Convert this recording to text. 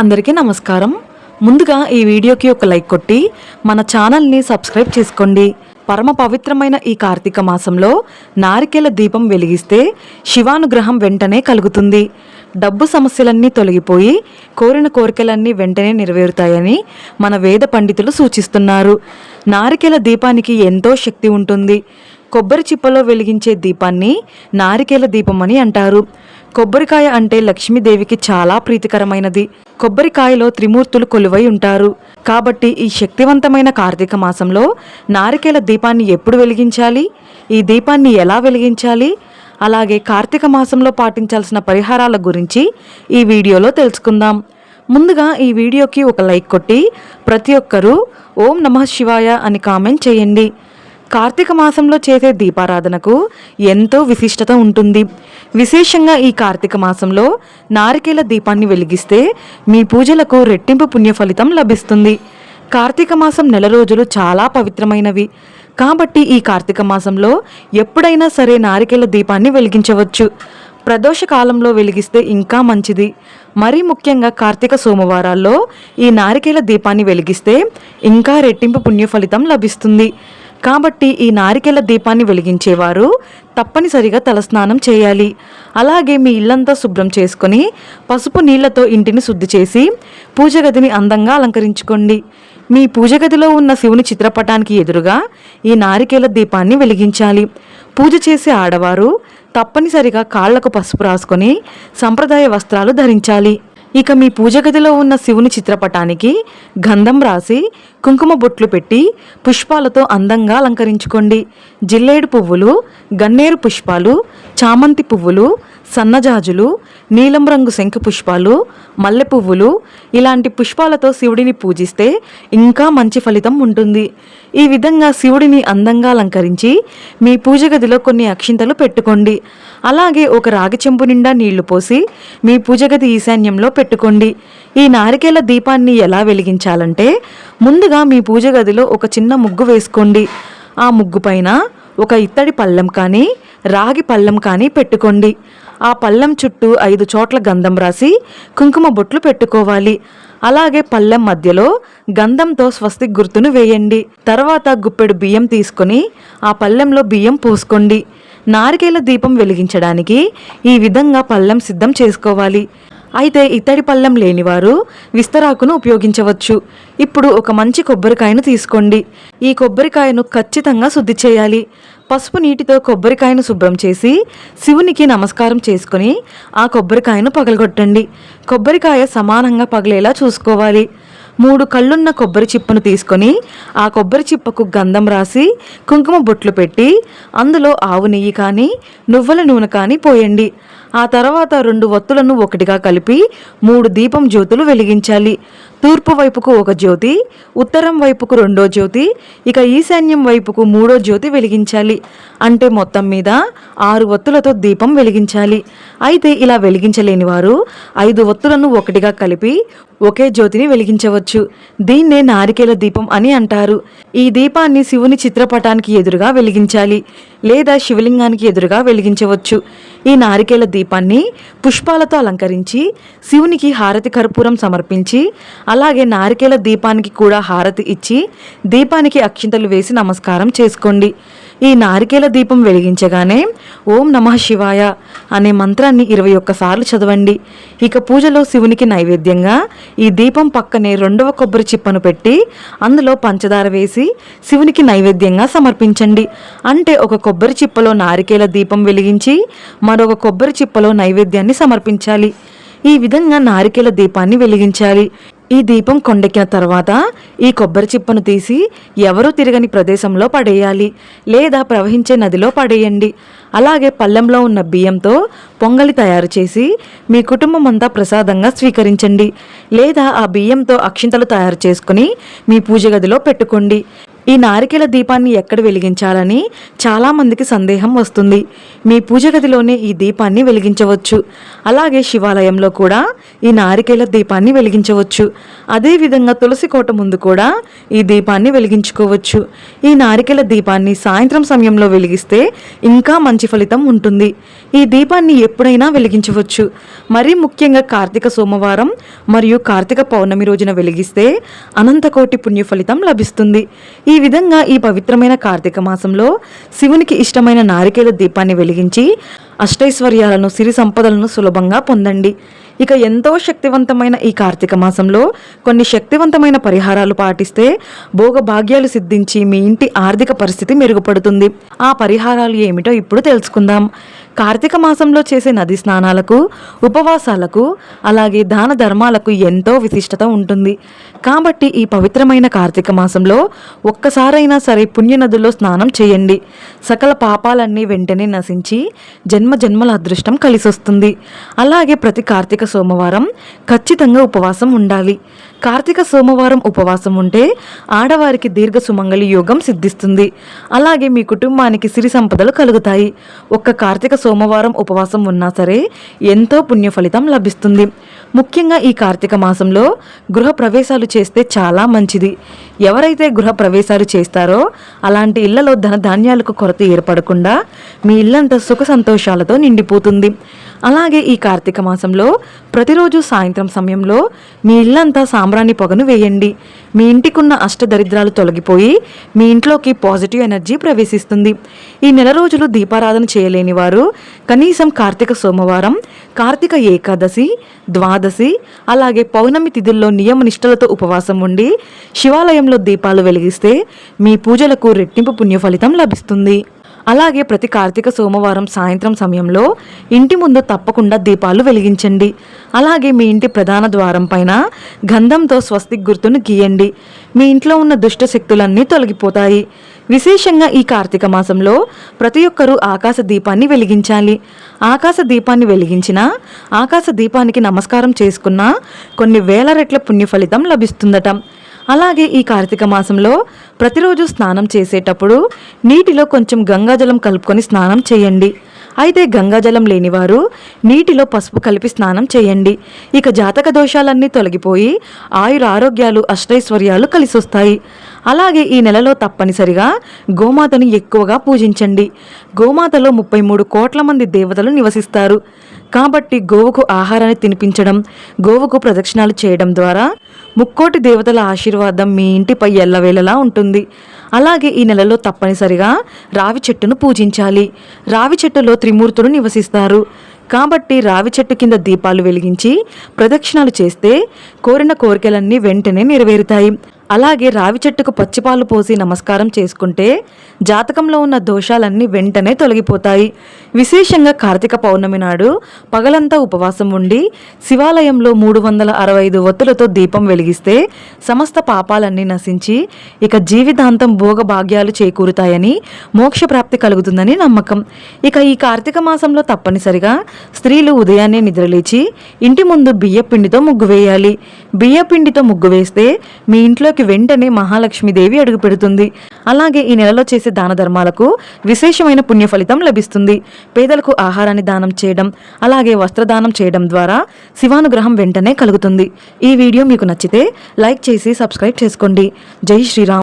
అందరికీ నమస్కారం. ముందుగా ఈ వీడియోకి ఒక లైక్ కొట్టి మన ఛానల్ని సబ్స్క్రైబ్ చేసుకోండి. పరమ పవిత్రమైన ఈ కార్తీక మాసంలో నారికేల దీపం వెలిగిస్తే శివానుగ్రహం వెంటనే కలుగుతుంది. డబ్బు సమస్యలన్నీ తొలగిపోయి కోరిన కోరికలన్నీ వెంటనే నెరవేరుతాయని మన వేద పండితులు సూచిస్తున్నారు. నారికేల దీపానికి ఎంతో శక్తి ఉంటుంది. కొబ్బరి చిప్పలో వెలిగించే దీపాన్ని నారికేల దీపం అని అంటారు. కొబ్బరికాయ అంటే లక్ష్మీదేవికి చాలా ప్రీతికరమైనది. కొబ్బరికాయలో త్రిమూర్తులు కొలువై ఉంటారు. కాబట్టి ఈ శక్తివంతమైన కార్తీక మాసంలో నారికేల దీపాన్ని ఎప్పుడు వెలిగించాలి? ఈ దీపాన్ని ఎలా వెలిగించాలి? అలాగే కార్తీక మాసంలో పాటించాల్సిన పరిహారాల గురించి ఈ వీడియోలో తెలుసుకుందాం. ముందుగా ఈ వీడియోకి ఒక లైక్ కొట్టి ప్రతి ఒక్కరూ ఓం నమః శివాయ అని కామెంట్ చేయండి. కార్తీక మాసంలో చేసే దీపారాధనకు ఎంతో విశిష్టత ఉంటుంది. విశేషంగా ఈ కార్తీక మాసంలో నారికేల దీపాన్ని వెలిగిస్తే మీ పూజలకు రెట్టింపు పుణ్య ఫలితం లభిస్తుంది. కార్తీక మాసం నెల రోజులు చాలా పవిత్రమైనవి. కాబట్టి ఈ కార్తీక మాసంలో ఎప్పుడైనా సరే నారికేల దీపాన్ని వెలిగించవచ్చు. ప్రదోష కాలంలో వెలిగిస్తే ఇంకా మంచిది. మరీ ముఖ్యంగా కార్తీక సోమవారాల్లో ఈ నారికేల దీపాన్ని వెలిగిస్తే ఇంకా రెట్టింపు పుణ్య ఫలితం లభిస్తుంది. కాబట్టి ఈ నారికెల దీపాన్ని వెలిగించేవారు తప్పనిసరిగా తలస్నానం చేయాలి. అలాగే మీ ఇల్లంతా శుభ్రం చేసుకొని పసుపు నీళ్ళతో ఇంటిని శుద్ధి చేసి పూజ గదిని అందంగా అలంకరించుకోండి. మీ పూజ గదిలో ఉన్న శివుని చిత్రపటానికి ఎదురుగా ఈ నారికేల దీపాన్ని వెలిగించాలి. పూజ చేసే ఆడవారు తప్పనిసరిగా కాళ్ళకు పసుపు రాసుకొని సంప్రదాయ వస్త్రాలు ధరించాలి. ఇక మీ పూజ గదిలో ఉన్న శివుని చిత్రపటానికి గంధం రాసి కుంకుమ బొట్లు పెట్టి పుష్పాలతో అందంగా అలంకరించుకోండి. జిల్లేడు పువ్వులు గన్నేరు పుష్పాలు చామంతి పువ్వులు సన్నజాజులు నీలం రంగు శంఖ పుష్పాలు మల్లె పువ్వులు ఇలాంటి పుష్పాలతో శివుడిని పూజిస్తే ఇంకా మంచి ఫలితం ఉంటుంది. ఈ విధంగా శివుడిని అందంగా అలంకరించి మీ పూజ గదిలో కొన్ని అక్షింతలు పెట్టుకోండి. అలాగే ఒక రాగి చెంబు నిండా నీళ్ళు పోసి మీ పూజ గది ఈశాన్యంలో పెట్టుకోండి. ఈ నారికేల దీపాన్ని ఎలా వెలిగించాలంటే ముందుగా మీ పూజ గదిలో ఒక చిన్న ముగ్గు వేసుకోండి. ఆ ముగ్గు పైన ఒక ఇత్తడి పళ్ళెం కానీ రాగి పళ్ళెం కానీ పెట్టుకోండి. ఆ పళ్ళెం చుట్టూ ఐదు చోట్ల గంధం రాసి కుంకుమ బొట్లు పెట్టుకోవాలి. అలాగే పళ్ళెం మధ్యలో గంధంతో స్వస్తిక్ గుర్తును వేయండి. తర్వాత గుప్పెడు బియ్యం తీసుకొని ఆ పళ్ళెంలో బియ్యం పోసుకోండి. నారికేల దీపం వెలిగించడానికి ఈ విధంగా పళ్ళెం సిద్ధం చేసుకోవాలి. అయితే ఇత్తడి పళ్ళెం లేనివారు విస్తరాకును ఉపయోగించవచ్చు. ఇప్పుడు ఒక మంచి కొబ్బరికాయను తీసుకోండి. ఈ కొబ్బరికాయను ఖచ్చితంగా శుద్ధి చేయాలి. పసుపు నీటితో కొబ్బరికాయను శుభ్రం చేసి శివునికి నమస్కారం చేసుకొని ఆ కొబ్బరికాయను పగలగొట్టండి. కొబ్బరికాయ సమానంగా పగిలేలా చూసుకోవాలి. మూడు కళ్ళున్న కొబ్బరి చిప్పను తీసుకొని ఆ కొబ్బరి చిప్పకు గంధం రాసి కుంకుమ బొట్లు పెట్టి అందులో ఆవు నెయ్యి కానీ నువ్వుల నూనె కానీ పోయండి. ఆ తర్వాత రెండు వత్తులను ఒకటిగా కలిపి మూడు దీపం జ్యోతులు వెలిగించాలి. తూర్పు వైపుకు ఒక జ్యోతి ఉత్తరం వైపుకు రెండో జ్యోతి ఇక ఈశాన్యం వైపుకు మూడో జ్యోతి వెలిగించాలి. అంటే మొత్తం మీద ఆరు ఒత్తులతో దీపం వెలిగించాలి. అయితే ఇలా వెలిగించలేని వారు ఐదు ఒత్తులను ఒకటిగా కలిపి ఒకే జ్యోతిని వెలిగించవచ్చు. దీన్నే నారికేల దీపం అని అంటారు. ఈ దీపాన్ని శివుని చిత్రపటానికి ఎదురుగా వెలిగించాలి లేదా శివలింగానికి ఎదురుగా వెలిగించవచ్చు. ఈ నారికేల దీపాన్ని పుష్పాలతో అలంకరించి శివునికి హారతి కర్పూరం సమర్పించి అలాగే నారికేల దీపానికి కూడా హారతి ఇచ్చి దీపానికి అక్షింతలు వేసి నమస్కారం చేసుకోండి. ఈ నారికేల దీపం వెలిగించగానే ఓం నమః శివాయ అనే మంత్రాన్ని ఇరవై ఒక్కసార్లు చదవండి. ఇక పూజలో శివునికి నైవేద్యంగా ఈ దీపం పక్కనే రెండవ కొబ్బరి చిప్పను పెట్టి అందులో పంచదార వేసి శివునికి నైవేద్యంగా సమర్పించండి. అంటే ఒక కొబ్బరి చిప్పలో నారికేల దీపం వెలిగించి మరొక కొబ్బరి చిప్పలో నైవేద్యాన్ని సమర్పించాలి. ఈ విధంగా నారికేల దీపాన్ని వెలిగించాలి. ఈ దీపం కొండెక్కిన తర్వాత ఈ కొబ్బరి చిప్పను తీసి ఎవరూ తిరగని ప్రదేశంలో పడేయాలి లేదా ప్రవహించే నదిలో పడేయండి. అలాగే పళ్ళెంలో ఉన్న బియ్యంతో పొంగలి తయారు చేసి మీ కుటుంబం అంతా ప్రసాదంగా స్వీకరించండి లేదా ఆ బియ్యంతో అక్షింతలు తయారు చేసుకుని మీ పూజ గదిలో పెట్టుకోండి. ఈ నారికేల దీపాన్ని ఎక్కడ వెలిగించాలని చాలామందికి సందేహం వస్తుంది. మీ పూజ గదిలోనే ఈ దీపాన్ని వెలిగించవచ్చు. అలాగే శివాలయంలో కూడా ఈ నారికేల దీపాన్ని వెలిగించవచ్చు. అదేవిధంగా తులసి కోట ముందు కూడా ఈ దీపాన్ని వెలిగించుకోవచ్చు. ఈ నారికేల దీపాన్ని సాయంత్రం సమయంలో వెలిగిస్తే ఇంకా మంచి ఫలితం ఉంటుంది. ఈ దీపాన్ని ఎప్పుడైనా వెలిగించవచ్చు. మరీ ముఖ్యంగా కార్తీక సోమవారం మరియు కార్తీక పౌర్ణమి రోజున వెలిగిస్తే అనంతకోటి పుణ్య ఫలితం లభిస్తుంది. ఈ విధంగా ఈ పవిత్రమైన కార్తీక మాసంలో శివునికి ఇష్టమైన నారికేల దీపాన్ని వెలిగించి అష్టైశ్వర్యాలను సిరి సంపదలను సులభంగా పొందండి. ఇక ఎంతో శక్తివంతమైన ఈ కార్తీక మాసంలో కొన్ని శక్తివంతమైన పరిహారాలు పాటిస్తే భోగ భాగ్యాలు సిద్ధించి మీ ఇంటి ఆర్థిక పరిస్థితి మెరుగుపడుతుంది. ఆ పరిహారాలు ఏమిటో ఇప్పుడు తెలుసుకుందాం. కార్తీక మాసంలో చేసే నది స్నానాలకు ఉపవాసాలకు అలాగే దాన ధర్మాలకు ఎంతో విశిష్టత ఉంటుంది. కాబట్టి ఈ పవిత్రమైన కార్తీక మాసంలో ఒక్కసారైనా సరే పుణ్యనదుల్లో స్నానం చేయండి. సకల పాపాలన్నీ వెంటనే నశించి జన్మ జన్మల అదృష్టం కలిసొస్తుంది. అలాగే ప్రతి కార్తీక సోమవారం ఖచ్చితంగా ఉపవాసం ఉండాలి. కార్తీక సోమవారం ఉపవాసం ఉంటే ఆడవారికి దీర్ఘ సుమంగళి యోగం సిద్ధిస్తుంది. అలాగే మీ కుటుంబానికి సిరి సంపదలు కలుగుతాయి. ఒక్క కార్తీక సోమవారం ఉపవాసం ఉన్నా సరే ఎంతో పుణ్య ఫలితం లభిస్తుంది. ముఖ్యంగా ఈ కార్తీక మాసంలో గృహ ప్రవేశాలు చేస్తే చాలా మంచిది. ఎవరైతే గృహ ప్రవేశాలు చేస్తారో అలాంటి ఇళ్ళలో ధనధాన్యాలకు కొరత ఏర్పడకుండా మీ ఇల్లంతా సుఖ సంతోషాలతో నిండిపోతుంది. అలాగే ఈ కార్తీక మాసంలో ప్రతిరోజు సాయంత్రం సమయంలో మీ ఇల్లంతా సాంబ్రాణి పొగను వేయండి. మీ ఇంటికున్న అష్టదరిద్రాలు తొలగిపోయి మీ ఇంట్లోకి పాజిటివ్ ఎనర్జీ ప్రవేశిస్తుంది. ఈ నెల రోజులు దీపారాధన చేయలేని వారు కనీసం కార్తీక సోమవారం కార్తీక ఏకాదశి ద్వాదశి అలాగే పౌర్ణమి తిథుల్లో నియమ నిష్టలతో ఉపవాసం ఉండి శివాలయంలో దీపాలు వెలిగిస్తే మీ పూజలకు రెట్టింపు పుణ్య ఫలితం లభిస్తుంది. అలాగే ప్రతి కార్తీక సోమవారం సాయంత్రం సమయంలో ఇంటి ముందు తప్పకుండా దీపాలు వెలిగించండి. అలాగే మీ ఇంటి ప్రధాన ద్వారం పైన గంధంతో స్వస్తిక్ గుర్తును గీయండి. మీ ఇంట్లో ఉన్న దుష్ట శక్తులన్నీ తొలగిపోతాయి. విశేషంగా ఈ కార్తీక మాసంలో ప్రతి ఒక్కరూ ఆకాశ దీపాన్ని వెలిగించాలి. ఆకాశ దీపాన్ని వెలిగించిన ఆకాశ దీపానికి నమస్కారం చేసుకున్న కొన్ని వేల రెట్ల పుణ్య ఫలితం లభిస్తుందట. అలాగే ఈ కార్తీక మాసంలో ప్రతిరోజు స్నానం చేసేటప్పుడు నీటిలో కొంచెం గంగాజలం కలుపుకొని స్నానం చేయండి. అయితే గంగాజలం లేనివారు నీటిలో పసుపు కలిపి స్నానం చేయండి. ఇక జాతక దోషాలన్నీ తొలగిపోయి ఆయుర ఆరోగ్యాలు అష్టైశ్వర్యాలు కలిసొస్తాయి. అలాగే ఈ నెలలో తప్పనిసరిగా గోమాతను ఎక్కువగా పూజించండి. గోమాతలో ముప్పై మూడు కోట్ల మంది దేవతలు నివసిస్తారు. కాబట్టి గోవుకు ఆహారాన్ని తినిపించడం గోవుకు ప్రదక్షిణాలు చేయడం ద్వారా ముక్కోటి దేవతల ఆశీర్వాదం మీ ఇంటిపై ఎల్లవేళలా ఉంటుంది. అలాగే ఈ నెలలో తప్పనిసరిగా రావి చెట్టును పూజించాలి. రావి చెట్టులో త్రిమూర్తులు నివసిస్తారు. కాబట్టి రావి చెట్టు కింద దీపాలు వెలిగించి ప్రదక్షిణాలు చేస్తే కోరిన కోరికలన్నీ వెంటనే నెరవేరుతాయి. అలాగే రావి చెట్టుకు పచ్చిపాలు పోసి నమస్కారం చేసుకుంటే జాతకంలో ఉన్న దోషాలన్నీ వెంటనే తొలగిపోతాయి. విశేషంగా కార్తీక పౌర్ణమి నాడు పగలంతా ఉపవాసం ఉండి శివాలయంలో మూడు వందల అరవై ఐదు ఒత్తులతో దీపం వెలిగిస్తే సమస్త పాపాలన్నీ నశించి ఇక జీవితాంతం భోగ భాగ్యాలు చేకూరుతాయని మోక్షప్రాప్తి కలుగుతుందని నమ్మకం. ఇక ఈ కార్తీక మాసంలో తప్పనిసరిగా స్త్రీలు ఉదయాన్నే నిద్రలేచి ఇంటి ముందు బియ్యపిండితో ముగ్గు వేయాలి. బియ్యపిండితో ముగ్గు వేస్తే మీ ఇంట్లో ఇంట్లోకి వెంటనే మహాలక్ష్మీదేవి అడుగు పెడుతుంది. అలాగే ఈ నెలలో చేసే దాన ధర్మాలకు విశేషమైన పుణ్య ఫలితం లభిస్తుంది. పేదలకు ఆహారాన్ని దానం చేయడం అలాగే వస్త్రదానం చేయడం ద్వారా శివానుగ్రహం వెంటనే కలుగుతుంది. ఈ వీడియో మీకు నచ్చితే లైక్ చేసి సబ్స్క్రైబ్ చేసుకోండి. జై శ్రీరామ్.